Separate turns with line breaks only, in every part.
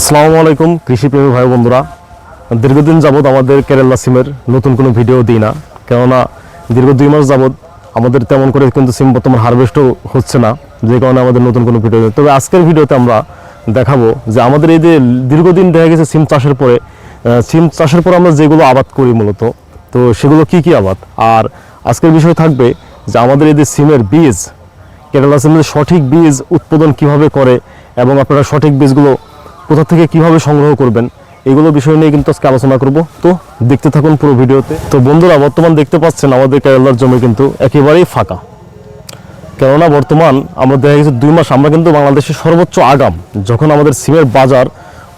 আসসালামু আলাইকুম, কৃষিপ্রেমী ভাই বন্ধুরা। দীর্ঘদিন যাবৎ আমাদের কেরালা সিমের নতুন কোনো ভিডিও দিই না। কেননা, দীর্ঘ দুই মাস যাবৎ আমাদের তেমন করে কিন্তু সিম বর্তমান হারভেস্টও হচ্ছে না, যে কারণে আমাদের নতুন কোনো ভিডিও। তবে আজকের ভিডিওতে আমরা দেখাবো যে আমাদের এই যে দীর্ঘদিন দেখা গেছে সিম চাষের পরে সিম চাষের পর আমরা যেগুলো আবাদ করি মূলত, তো সেগুলো কি কি আবাদ? আর আজকের বিষয় থাকবে যে আমাদের এই যে সিমের বীজ, কেরালা সিমের সঠিক বীজ উৎপাদন কীভাবে করে এবং আপনারা সঠিক বীজগুলো কোথা থেকে কীভাবে সংগ্রহ করবেন, এগুলো বিষয় নিয়ে কিন্তু আজকে আলোচনা করব। তো দেখতে থাকুন পুরো ভিডিওতে। তো বন্ধুরা, বর্তমান দেখতে পাচ্ছেন আমাদের কেরালার জমি কিন্তু একেবারেই ফাঁকা। কেননা বর্তমান আমরা দেখা গেছে দুই মাস আমরা কিন্তু বাংলাদেশের সর্বোচ্চ আগাম। যখন আমাদের সিমের বাজার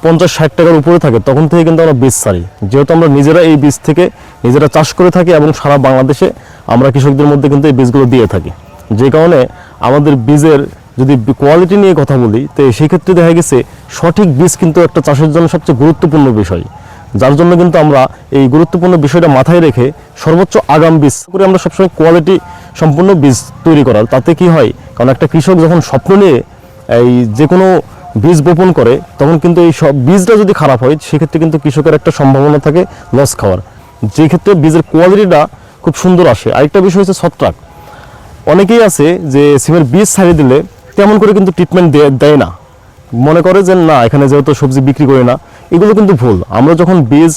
পঞ্চাশ ষাট টাকার উপরে থাকে, তখন থেকে কিন্তু আমরা বীজ সারি। যেহেতু আমরা নিজেরা এই বীজ থেকে নিজেরা চাষ করে থাকি এবং সারা বাংলাদেশে আমরা কৃষকদের মধ্যে কিন্তু এই বীজগুলো দিয়ে থাকি। যে কারণে আমাদের বীজের যদি কোয়ালিটি নিয়ে কথা বলি, তো সেই ক্ষেত্রে দেখা গেছে সঠিক বীজ কিন্তু একটা চাষের জন্য সবচেয়ে গুরুত্বপূর্ণ বিষয়। যার জন্য কিন্তু আমরা এই গুরুত্বপূর্ণ বিষয়টা মাথায় রেখে সর্বোচ্চ আগাম বীজ করে আমরা সবসময় কোয়ালিটি সম্পূর্ণ বীজ তৈরি করার। তাতে কি হয়? কারণ একটা কৃষক যখন স্বপ্ন নিয়ে এই যে কোনো বীজ বপন করে, তখন কিন্তু এই সব বীজটা যদি খারাপ হয়, সেক্ষেত্রে কিন্তু কৃষকের একটা সম্ভাবনা থাকে লস খাওয়ার। যে ক্ষেত্রে বীজের কোয়ালিটিটা খুব সুন্দর আসে। আরেকটা বিষয় হচ্ছে ছত্রাক। অনেকেই আছে যে সিমের বীজ ছাড়িয়ে দিলে তেমন করে কিন্তু ট্রিটমেন্ট দেয় না। মনে করে যে, না, এখানে যেহেতু সবজি বিক্রি করি না। এগুলো কিন্তু ভুল। আমরা যখন বীজ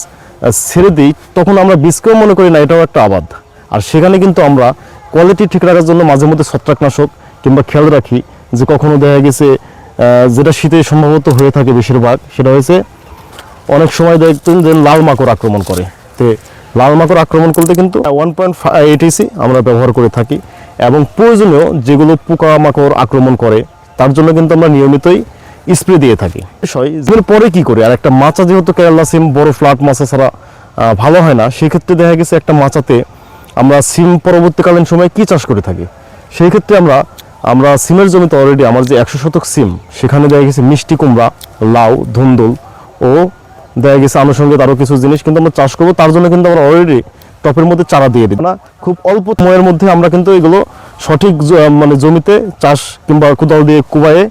ছেড়ে দিই, তখন আমরা বীজকেও মনে করি, না, এটাও একটা আবাদ। আর সেখানে কিন্তু আমরা কোয়ালিটি ঠিক রাখার জন্য মাঝে মধ্যে ছত্রাকনাশক কিংবা খেয়াল রাখি যে, কখনো দেখা গেছে যেটা শীতে সম্ভবত হয়ে থাকে বেশিরভাগ, সেটা হয়েছে অনেক সময় দেখতেন যে, লাল মাকড় আক্রমণ করে। তো, লাল মাকড় আক্রমণ করতে কিন্তু ওয়ান পয়েন্ট এইটিসি আমরা ব্যবহার করে থাকি। এবং প্রয়োজনীয় যেগুলো পোকা মাকড় আক্রমণ করে তার জন্য কিন্তু আমরা নিয়মিতই স্প্রে দিয়ে থাকি। বিষয় এর পরে কি করি? আর একটা মাচা যেহেতু কেরালা সিম বড় ফ্ল্যাট মাচা ছাড়া ভালো হয় না সেক্ষেত্রে দেখা গেছে একটা মাচাতে আমরা সিম পরবর্তীকালীন সময় কি চাষ করে থাকি? সেই ক্ষেত্রে আমরা আমরা সিমের জমিতে অলরেডি আমার যে একশো শতক সিম সেখানে দেখা গেছে মিষ্টি কুমড়া লাউ ধুন্দুল ও দেখা গেছে আনুষঙ্গিক আরও কিছু জিনিস কিন্তু আমরা চাষ করব। তার জন্য কিন্তু আমরা অলরেডি টপের মধ্যে চারা দিয়ে দিই। না খুব অল্প সময়ের মধ্যে আমরা কিন্তু এগুলো সঠিক মানে জমিতে চাষ কিংবা কোদাল দিয়ে কুবায়ে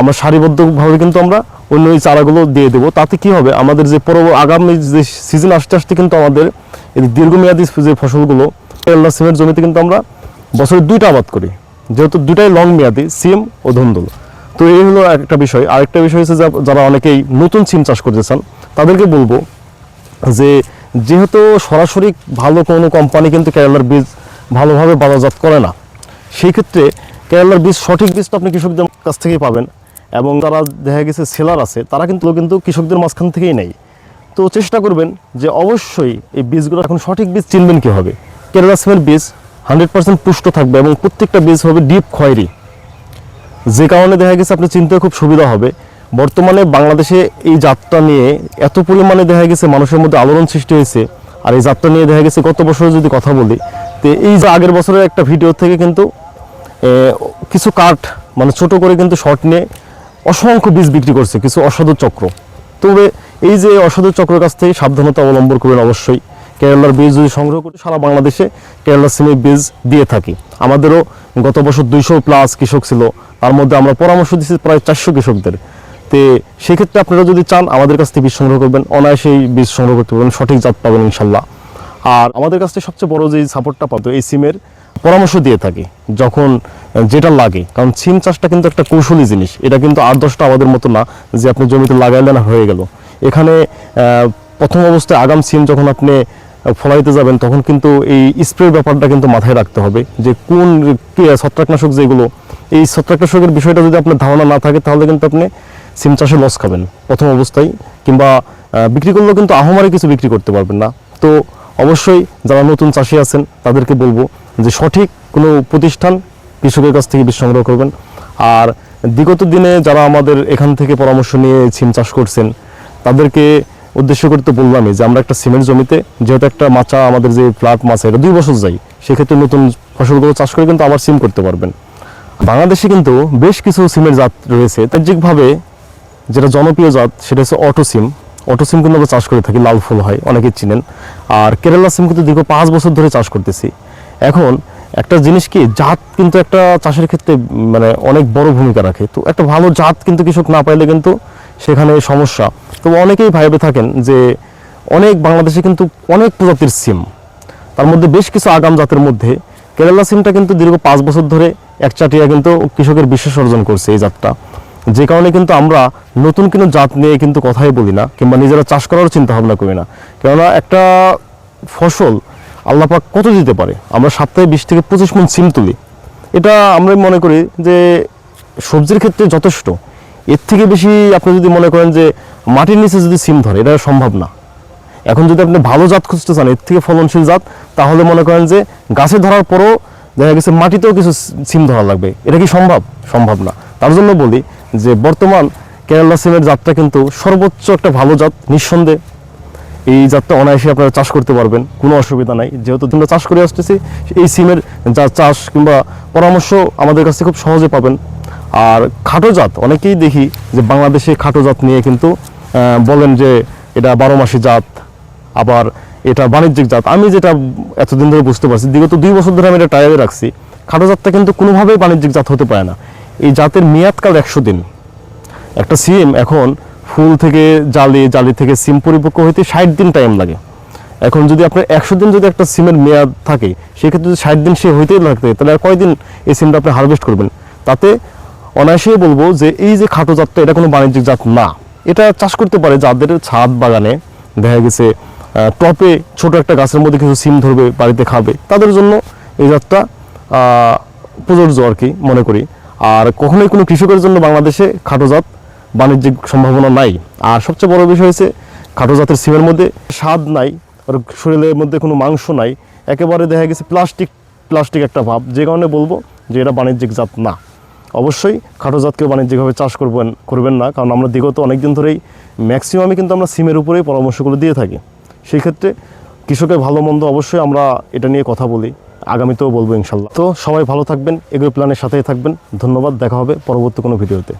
আমরা সারিবদ্ধভাবে কিন্তু আমরা অন্য এই চারাগুলো দিয়ে দেবো। তাতে কি হবে? আমাদের যে পরব আগামী যে সিজন আসতে আসতে কিন্তু আমাদের এই দীর্ঘমেয়াদী যে ফসলগুলো সিমের জমিতে কিন্তু আমরা বছরে দুইটা আবাদ করি। যেহেতু দুটাই লং মেয়াদি, সিম ও ধুন্দুল। তো এই হলো একটা বিষয়। আরেকটা বিষয় হচ্ছে যারা অনেকেই নতুন সিম চাষ করতে চান, তাদেরকে বলব যে যেহেতু সরাসরি ভালো কোনো কোম্পানি কিন্তু কেরালার বীজ ভালোভাবে বাজারজাত করে না, সেই ক্ষেত্রে কেরালার বীজ সঠিক বীজটা আপনি কৃষকদের কাছ থেকেই পাবেন এবং যারা দেখা গেছে সেলার আছে, তারা কিন্তু কিন্তু কৃষকদের মাঝখান থেকেই নেই তো চেষ্টা করবেন যে অবশ্যই এই বীজগুলো এখন সঠিক বীজ চিনবেন কীভাবে। কেরালা সিমের বীজ হান্ড্রেড পার্সেন্ট পুষ্ট থাকবে এবং প্রত্যেকটা বীজ হবে ডিপ খয়েরি। যে কারণে দেখা গেছে আপনি চিনতে খুব সুবিধা হবে। বর্তমানে বাংলাদেশে এই যাত্রা নিয়ে এত পরিমাণে দেখা গেছে মানুষের মধ্যে আলোড়ন সৃষ্টি হয়েছে। আর এই যাত্রা নিয়ে দেখা গেছে গত বছর যদি কথা বলি, তো এই যে আগের বছরের একটা ভিডিও থেকে কিন্তু কিছু কাঠ মানে ছোট করে কিন্তু শর্ট নিয়ে অসংখ্য বীজ বিক্রি করছে, কিছু অসাধু চক্র। তবে এই যে অসাধু চক্রের কাছ থেকে সাবধানতা অবলম্বন করবেন অবশ্যই। কেরালার বীজ যদি সংগ্রহ করি, সারা বাংলাদেশে কেরালার সিমের বীজ দিয়ে থাকি। আমাদেরও গত বছর দুইশো প্লাস কৃষক ছিল, তার মধ্যে আমরা পরামর্শ দিচ্ছি প্রায় চারশো কৃষকদের। তে সেক্ষেত্রে আপনারা যদি চান, আমাদের কাছ থেকে বীজ সংগ্রহ করবেন, অনায়াসেই বীজ সংগ্রহ করতে পারবেন, সঠিক জাত পাবেন ইনশাল্লাহ। আর আমাদের কাছ থেকে সবচেয়ে বড় যে সাপোর্টটা পাবো, এই সিমের পরামর্শ দিয়ে থাকি, যখন যেটা লাগে। কারণ সিম চাষটা কিন্তু একটা কৌশলী জিনিস, এটা কিন্তু আট দশটা আমাদের মতো না, যে আপনি জমিতে লাগাইলেন হয়ে গেল। এখানে প্রথম অবস্থায় আগাম সিম যখন আপনি ফলাইতে যাবেন, তখন কিন্তু এই স্প্রের ব্যাপারটা কিন্তু মাথায় রাখতে হবে, যে কোন ছত্রাকনাশক যেগুলো, এই ছত্রাকনাশকের বিষয়টা যদি আপনার ধারণা না থাকে, তাহলে কিন্তু আপনি সিম চাষে লস খাবেন, প্রথম অবস্থায়, কিংবা বিক্রি করলেও কিন্তু আহমারি কিছু বিক্রি করতে পারবেন না। তো অবশ্যই যারা নতুন চাষি আছেন, তাদেরকে বলব যে সঠিক কোনো প্রতিষ্ঠান কৃষকের কাছ থেকে বীজ সংগ্রহ করবেন। আর বিগত দিনে যারা আমাদের এখান থেকে পরামর্শ নিয়ে সিম চাষ করছেন, তাদেরকে উদ্দেশ্য করে তো বললামই যে আমরা একটা সিমেন্ট জমিতে, যেহেতু একটা মাচা, আমাদের যে ফ্ল্যাট মাছা এটা দুই বছর যাই সেক্ষেত্রে নতুন ফসলগুলো চাষ করে কিন্তু আবার সিম করতে পারবেন। বাংলাদেশে কিন্তু বেশ কিছু সিমের জাত রয়েছে। বাণিজ্যিকভাবে যেটা জনপ্রিয় জাত, সেটা হচ্ছে অটো সিম। অটো সিম কিন্তু আমরা চাষ করে থাকি, লাল ফুল হয়, অনেকেই চিনেন। আর কেরালা সিম কিন্তু দীর্ঘ পাঁচ বছর ধরে চাষ করতেছি। এখন একটা জিনিস কি, জাত কিন্তু একটা চাষের ক্ষেত্রে মানে অনেক বড় ভূমিকা রাখে। তো একটা ভালো জাত কিন্তু কৃষক না পাইলে কিন্তু সেখানে সমস্যা। তবে অনেকেই ভাইবে থাকেন যে অনেক বাংলাদেশে কিন্তু অনেক প্রজাতির সিম। তার মধ্যে বেশ কিছু আগাম জাতের মধ্যে কেরালা সিমটা কিন্তু দীর্ঘ পাঁচ বছর ধরে একচাটিয়া কিন্তু কৃষকের বিশ্বাস অর্জন করছে এই জাতটা। যে কারণে কিন্তু আমরা নতুন কোনো জাত নিয়ে কিন্তু কথাই বলি না, কিংবা নিজেরা চাষ করারও চিন্তা ভাবনা করি না। কেননা একটা ফসল আল্লাপাক কত দিতে পারে? আমরা সপ্তাহে বিশ থেকে পঁচিশ মন সিম তুলি। এটা আমরা মনে করি যে সবজির ক্ষেত্রে যথেষ্ট। এর থেকে বেশি আপনি যদি মনে করেন যে মাটির নিচে যদি সিম ধরে, এটা সম্ভব না। এখন যদি আপনি ভালো জাত খুঁজতে চান, এর থেকে ফলনশীল জাত, তাহলে মনে করেন যে গাছে ধরার পরও দেখা গেছে মাটিতেও কিছু সিম ধরা লাগবে। এটা কি সম্ভব? সম্ভব না। তার জন্য বলি যে বর্তমান কেরালা সিমের জাতটা কিন্তু সর্বোচ্চ একটা ভালো জাত, নিঃসন্দেহে। এই জাতটা অনায়াসে আপনারা চাষ করতে পারবেন, কোনো অসুবিধা নাই। যেহেতু আমরা চাষ করে আসতেছি, এই সিমের যা চাষ কিংবা পরামর্শ আমাদের কাছে খুব সহজে পাবেন। আর খাটো জাত, অনেকেই দেখি যে বাংলাদেশে খাটো জাত নিয়ে কিন্তু বলেন যে এটা বারো মাসি জাত, আবার এটা বাণিজ্যিক জাত। আমি যেটা এতদিন ধরে বুঝতে পারছি বিগত দুই বছর ধরে আমি এটা টায়ারে রাখছি। খাটো জাতটা কিন্তু কোনোভাবেই বাণিজ্যিক জাত হতে পারে না। এই জাতের মেয়াদকাল একশো দিন। একটা সিম এখন ফুল থেকে জালি জালি থেকে সিম পরিপক্ক হইতে ষাট দিন টাইম লাগে। এখন যদি আপনার একশো দিন যদি একটা সিমের মেয়াদ থাকে, সেক্ষেত্রে যদি ষাট দিন সে হইতেই লাগবে তাহলে আর কয়দিন এই সিমটা আপনি হারভেস্ট করবেন? তাতে অনায়াসেই বলব যে এই যে খাটো জাতটা, এটা কোনো বাণিজ্যিক জাত না। এটা চাষ করতে পারে যাদের ছাদ বাগানে দেখা গেছে টপে ছোট একটা গাছের মধ্যে কিছু সিম ধরবে, বাড়িতে খাবে, তাদের জন্য এই জাতটা প্রযোজ্য আর কি, মনে করি। আর কখনোই কোনো কৃষকের জন্য বাংলাদেশে খাটো জাত বাণিজ্যিক সম্ভাবনা নাই। আর সবচেয়ে বড় বিষয় হচ্ছে খাটো জাতের সিমের মধ্যে স্বাদ নাই, আর শরীরের মধ্যে কোনো মাংস নাই, একেবারে দেখা গেছে প্লাস্টিক প্লাস্টিক একটা ভাব। যে কারণে বলব যে এটা বাণিজ্যিক জাত না। অবশ্যই খাটো জাতকে বাণিজ্যিকভাবে চাষ করবেন করবেন না, কারণ আমরা বিগত অনেক দিন ধরেই ম্যাক্সিমামই কিন্তু আমরা সিমের উপরেই পরামর্শগুলো দিয়ে থাকি। সেই ক্ষেত্রে কৃষকের ভালো মন্দ অবশ্যই আমরা এটা নিয়ে কথা বলি। আগামীতেও বলব ইনশাল্লাহ। তো সবাই ভালো থাকবেন এগুলো প্ল্যানের সাথেই থাকবেন। ধন্যবাদ, দেখা হবে পরবর্তী কোনো ভিডিওতে।